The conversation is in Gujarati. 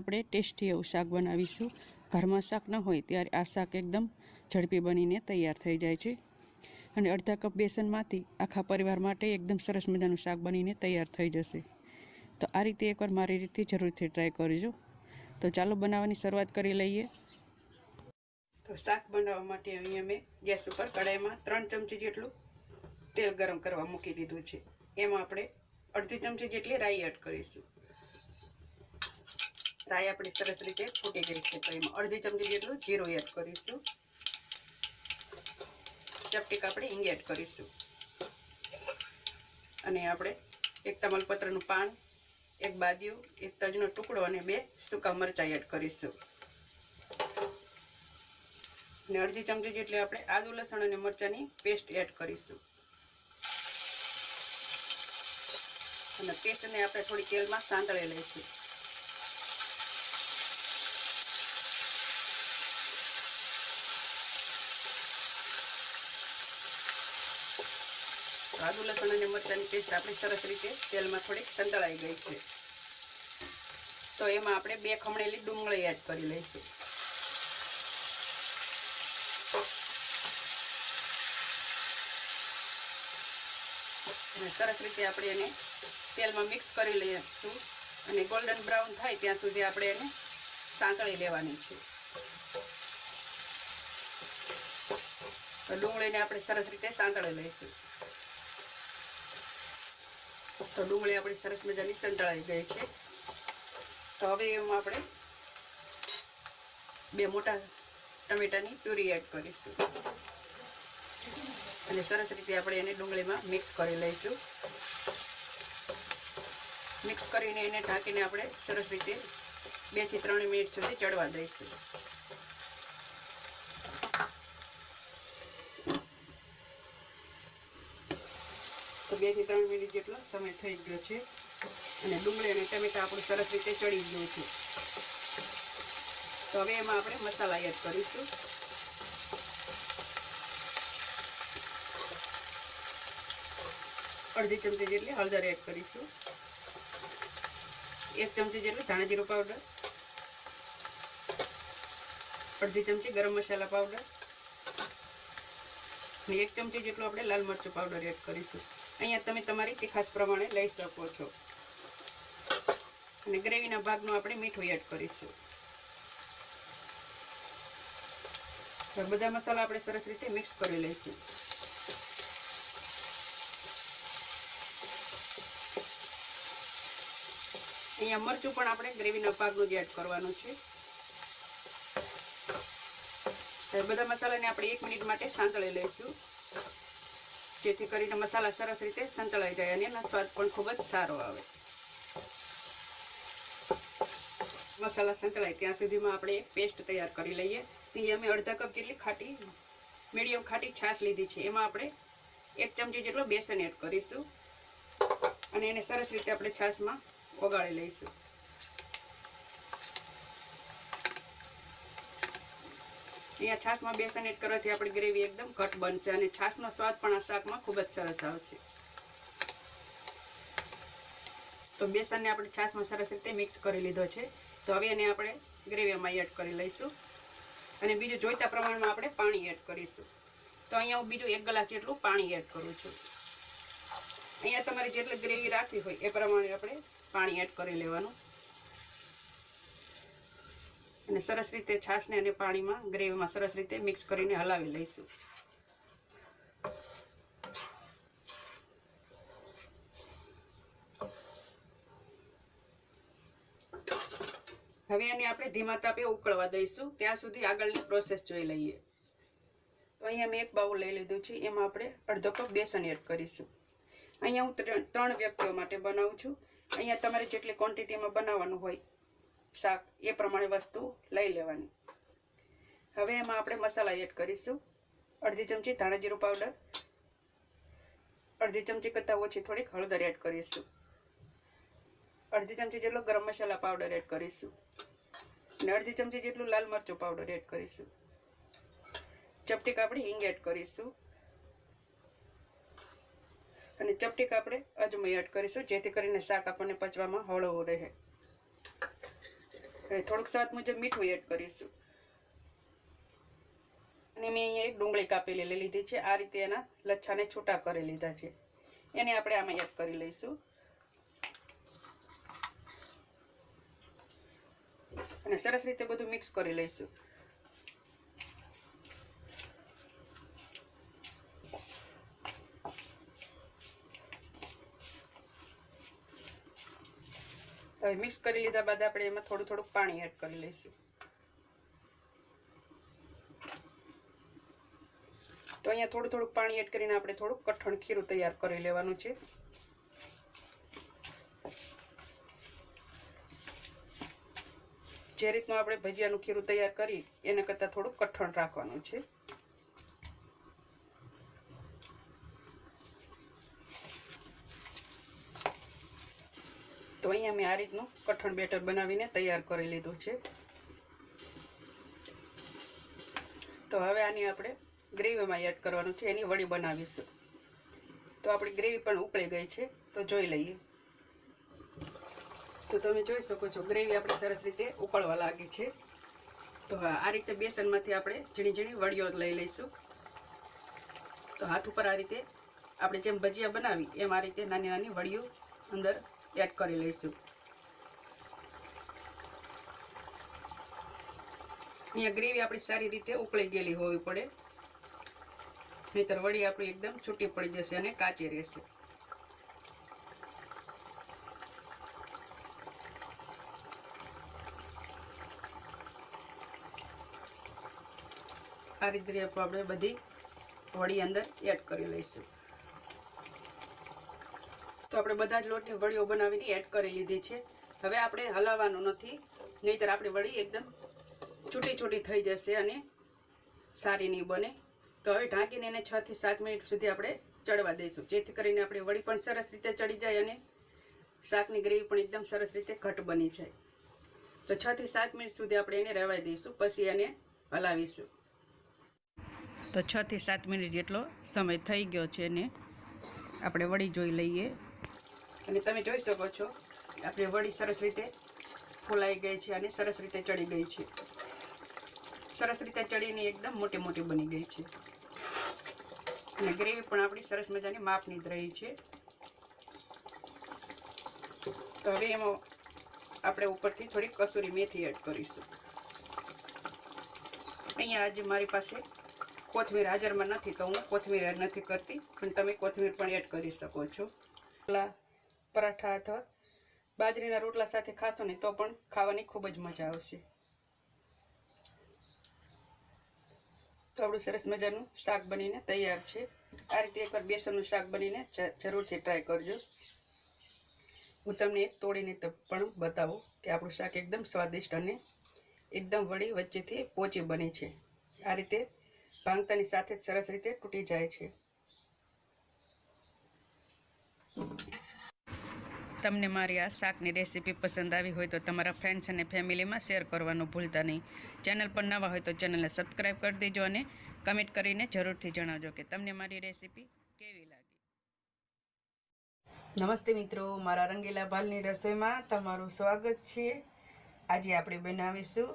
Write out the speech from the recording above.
આપણે ટેસ્ટી એવું શાક બનાવીશું. ઘરમાં શાક ન હોય ત્યારે આ શાક એકદમ ઝડપી બનીને તૈયાર થઈ જાય છે. અને અડધા કપ બેસનમાંથી આખા પરિવાર માટે એકદમ સરસ મજાનું શાક બનીને તૈયાર થઈ જશે. તો આ રીતે એકવાર મારી રીતે જરૂરથી ટ્રાય કરજો. તો ચાલો બનાવવાની શરૂઆત કરી લઈએ. તો શાક બનાવવા માટે અહીંયા મેં ગેસ ઉપર કડાઈમાં ત્રણ ચમચી જેટલું તેલ ગરમ કરવા મૂકી દીધું છે. એમાં આપણે અડધી ચમચી જેટલી રાઈ એડ કરીશું. રાઈ આપણી સરસ રીતે ફૂટી ગઈ છે. તો એમાં અડધી ચમચી જેટલું જીરું એડ કરીશું. ચપટીક આપણે હિંગ એડ કરીશું. અને આપણે એક તમાલપત્રનું પાન, એક બાદિયું એક તજનો ટુકડો અને બે સૂકા મરચાં એડ કરીશું. અને અડધી ચમચી જેટલી આપણે આદુ, લસણ અને મરચાંની પેસ્ટ એડ કરીશું. અને પેસ્ટને આપણે થોડી તેલમાં સાંતળી લઈશું. આદુ લસણ અને મરચાંની પેસ્ટ આપણી સરસ રીતે તેલમાં થોડીક સંતળાઈ ગઈ છે. તો એમાં આપણે બે ખમણેલી ડુંગળી એડ કરી લઈશું. અને સરસ રીતે આપણે એને તેલમાં મિક્સ કરી લઈશું. અને ગોલ્ડન બ્રાઉન થાય ત્યાં સુધી આપણે એને સાંતળી લેવાની છે. ડુંગળીને આપણે સરસ રીતે સાંતળી લઈશું. તો ડુંગળી આપણી સરસ મજાની સંતળાઈ ગઈ છે. તો હવે એમાં આપણે બે મોટા ટમેટાની પ્યુરી એડ કરીશું. અને સરસ રીતે આપણે એને ડુંગળીમાં મિક્સ કરી લઈશું. મિક્સ કરીને એને ઢાંકીને આપણે સરસ રીતે બેથી ત્રણ મિનિટ સુધી ચડવા દઈશું. બેથી ત્રણ મિનિટ જેટલો સમય થઈ ગયો છે. અને ડુંગળી અને ટમેટા આપણું સરસ રીતે ચડી ગયું છે. તો હવે એમાં આપણે મસાલા એડ કરીશું. અડધી ચમચી જેટલી હળદર એડ કરીશું. એક ચમચી જેટલું ધાણા જીરું પાવડર. અડધી ચમચી ગરમ મસાલા પાવડર. અને એક ચમચી જેટલું આપણે લાલ મરચું પાવડર એડ કરીશું. અહીંયા તમે તમારી તીખાસ પ્રમાણે લઈ શકો છો. અને ગ્રેવીના ભાગનું આપણે મીઠું એડ કરીશું. બધા મસાલા આપણે સરસ રીતે મિક્સ કરી લઈશું. અહીંયા મરચું પણ આપણે ગ્રેવીના ભાગનું જ એડ કરવાનું છે. બધા મસાલાને આપણે એક મિનિટ માટે સાંતળી લઈશું. જેથી કરીને મસાલા સરસ રીતે સંતળાઈ જાય અને એનો સ્વાદ પણ ખૂબ જ સારો આવે. મસાલા સંતળાય ત્યાં સુધીમાં આપણે પેસ્ટ તૈયાર કરી લઈએ. અહીંયા અમે અડધા કપ જેટલી ખાટી, મીડિયમ ખાટી છાશ લીધી છે. એમાં આપણે એક ચમચી જેટલો બેસન એડ કરીશું. અને એને સરસ રીતે આપણે છાશમાં ઓગાળી લઈશું. અહીંયા છાશમાં બેસન એડ કરવાથી આપણી ગ્રેવી એકદમ ઘટ બનશે અને છાશનો સ્વાદ પણ આ શાકમાં ખૂબ જ સરસ આવશે. તો બેસનને આપણે છાશમાં સરસ રીતે મિક્સ કરી લીધો છે. તો હવે એને આપણે ગ્રેવીમાં એડ કરી લઈશું. અને બીજું જોઈતા પ્રમાણમાં આપણે પાણી એડ કરીશું. તો અહીંયા હું બીજું એક ગ્લાસ જેટલું પાણી એડ કરું છું. અહીંયા તમારે જેટલી ગ્રેવી રાખવી હોય એ પ્રમાણે આપણે પાણી એડ કરી લેવાનું. અને સરસ રીતે છાશને અને પાણીમાં ગ્રેવીમાં સરસ રીતે મિક્સ કરીને હલાવી લઈશું. હવે એને આપણે ધીમા તાપે ઉકળવા દઈશું. ત્યાં સુધી આગળની પ્રોસેસ જોઈ લઈએ. તો અહીંયા મેં એક બાઉલ લઈ લીધું છે. એમાં આપણે અડધો કપ બેસન એડ કરીશું. અહીંયા હું ત્રણ વ્યક્તિઓ માટે બનાવું છું. અહીંયા તમારે જેટલી ક્વોન્ટિટીમાં બનાવવાનું હોય શાક એ પ્રમાણે વસ્તુ લઈ લેવાની. હવે એમાં આપણે મસાલા એડ કરીશું. અડધી ચમચી ધાણા જીરું પાવડર અડધી ચમચી કરતાં ઓછી થોડીક હળદર એડ કરીશું. અડધી ચમચી જેટલો ગરમ મસાલા પાવડર એડ કરીશું. અને અડધી ચમચી જેટલું લાલ મરચું પાવડર એડ કરીશું. ચપટી આપણે હિંગ એડ કરીશું. અને ચપટી આપણે અજમો એડ કરીશું, જેથી કરીને શાક આપણને પચવામાં હળવું રહે. થોડુંક સ્વાદ મુજબ મીઠું એડ કરીશું. અને મેં અહીંયા એક ડુંગળી કાપેલી લઈ લીધી છે. આ રીતે એના લચ્છાને છૂટા કરી લીધા છે. એને આપણે આમાં એડ કરી લઈશું. અને સરસ રીતે બધું મિક્સ કરી લઈશું. હવે મિક્સ કરી લીધા બાદ આપણે એમાં થોડું થોડું પાણી એડ કરી લઈશું. તો અહીંયા થોડું થોડું પાણી એડ કરીને આપણે થોડું કઠણ ખીરું તૈયાર કરી લેવાનું છે. જે રીતનું આપણે ભજીયાનું ખીરું તૈયાર કરી, એના કરતાં થોડું કઠણ રાખવાનું છે. તો અહીંયા મેં આ રીતનું કઠણ બેટર બનાવીને તૈયાર કરી લીધું છે. તો હવે આની આપણે ગ્રેવીમાં એડ કરવાનું છે, એની વડી બનાવીશું. તો આપણી ગ્રેવી પણ ઉકળી ગઈ છે, તો જોઈ લઈએ. તો તમે જોઈ શકો છો, ગ્રેવી આપણે સરસ રીતે ઉકળવા લાગી છે. તો હા આ રીતે બેસનમાંથી આપણે ઝીણી ઝીણી વડીઓ લઈ લઈશું. તો હાથ ઉપર આ રીતે આપણે જેમ ભજીયા બનાવી, એમ આ રીતે નાની નાની વડીઓ અંદર એડ કરી લઈશું. અહીંયા ગ્રેવી આપણી સારી રીતે ઉકળી ગયેલી હોવી પડે. નહીતર વડી આપણી એકદમ છૂટી પડી જશે અને કાચી રહેશે. આ રીતે આપણે બધી વડી અંદર એડ કરી લઈશું. તો આપણે બધા જ લોટની વડીઓ બનાવીને એડ કરી લીધી છે. હવે આપણે હલાવવાનું નથી. નહીંતર આપણી વડી એકદમ છૂટી છૂટી થઈ જશે અને સારી નહીં બને. તો હવે ઢાંકીને એને છ થી સાત મિનિટ સુધી આપણે ચડવા દઈશું. જેથી કરીને આપણી વડી પણ સરસ રીતે ચડી જાય અને શાકની ગ્રેવી પણ એકદમ સરસ રીતે ઘટ બની જાય. તો છ થી સાત મિનિટ સુધી આપણે એને રહેવાઈ દઈશું. પછી એને હલાવીશું. તો છ થી સાત મિનિટ જેટલો સમય થઈ ગયો છે ને, આપણે વડી જોઈ લઈએ. અને તમે જોઈ શકો છો, આપણે વડી સરસ રીતે ફૂલાઈ ગઈ છે અને સરસ રીતે ચડી ગઈ છે. સરસ રીતે ચડીને એકદમ મોટી મોટી બની ગઈ છે. અને ગ્રેવી પણ આપણી સરસ મજાની માપની જ રહી છે. તો હવે એમાં આપણે ઉપરથી થોડી કસૂરી મેથી એડ કરીશું. અહીંયા આજે મારી પાસે કોથમીર હાજરમાં નથી, તો હું કોથમીર એડ નથી કરતી, પણ તમે કોથમીર પણ એડ કરી શકો છો. પરાઠા અથવા બાજરીના રોટલા સાથે ખાશો ને તો પણ ખાવાની ખૂબ જ મજા આવશે. તો આપણું સરસ મજાનું શાક બનીને તૈયાર છે. આ રીતે એકવાર બેસનનું શાક બનીને જરૂરથી ટ્રાય કરજો. હું તમને એક તોડીને પણ બતાવું કે આપણું શાક એકદમ સ્વાદિષ્ટ અને એકદમ વળી વચ્ચેથી પોચી બની છે. આ રીતે ભાંગતાની સાથે જ સરસ રીતે તૂટી જાય છે. તમને મારી આ શાકની રેસીપી પસંદ આવી હોય તો તમારા ફ્રેન્ડ્સ અને ફેમિલીમાં શેર કરવાનું ભૂલતા નહીં. ચેનલ પર નવા હોય તો ચેનલને સબસ્ક્રાઈબ કરી દેજો અને કમેન્ટ કરીને જરૂરથી જણાવજો કે તમને મારી રેસીપી કેવી લાગી. નમસ્તે મિત્રો, મારા રંગીલા ભાલની રસોઈમાં તમારું સ્વાગત છે. આજે આપણે બનાવીશું